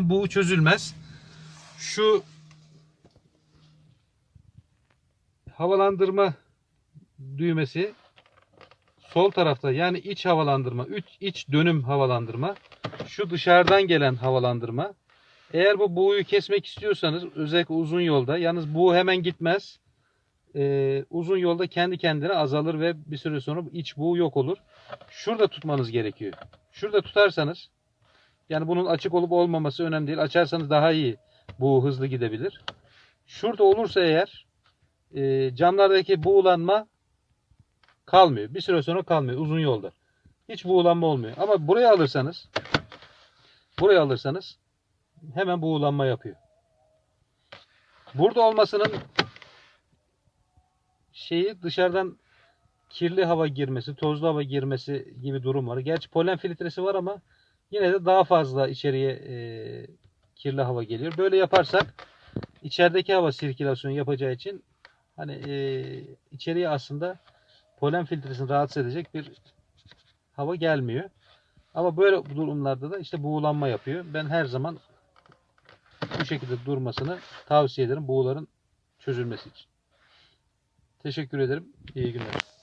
Bu çözülmez. Şu havalandırma düğmesi sol tarafta yani iç havalandırma, iç dönüm havalandırma. Şu dışarıdan gelen havalandırma. Eğer bu buğuyu kesmek istiyorsanız özellikle uzun yolda yalnız buğu hemen gitmez. Ee, uzun yolda kendi kendine azalır ve bir süre sonra iç buğu yok olur. Şurada tutmanız gerekiyor. Şurada tutarsanız yani bunun açık olup olmaması önemli değil. Açarsanız daha iyi buğu hızlı gidebilir. Şurada olursa eğer e, camlardaki buğulanma kalmıyor. Bir süre sonra kalmıyor uzun yolda. Hiç buğulanma olmuyor. Ama buraya alırsanız buraya alırsanız hemen buğulanma yapıyor. Burada olmasının şeyi dışarıdan kirli hava girmesi, tozlu hava girmesi gibi durum var. Gerçi polen filtresi var ama yine de daha fazla içeriye e, kirli hava geliyor. Böyle yaparsak içerideki hava sirkülasyonu yapacağı için hani e, içeriye aslında polen filtresini rahatsız edecek bir hava gelmiyor. Ama böyle durumlarda da işte buğulanma yapıyor. Ben her zaman bu şekilde durmasını tavsiye ederim buğuların çözülmesi için. Teşekkür ederim. İyi günler.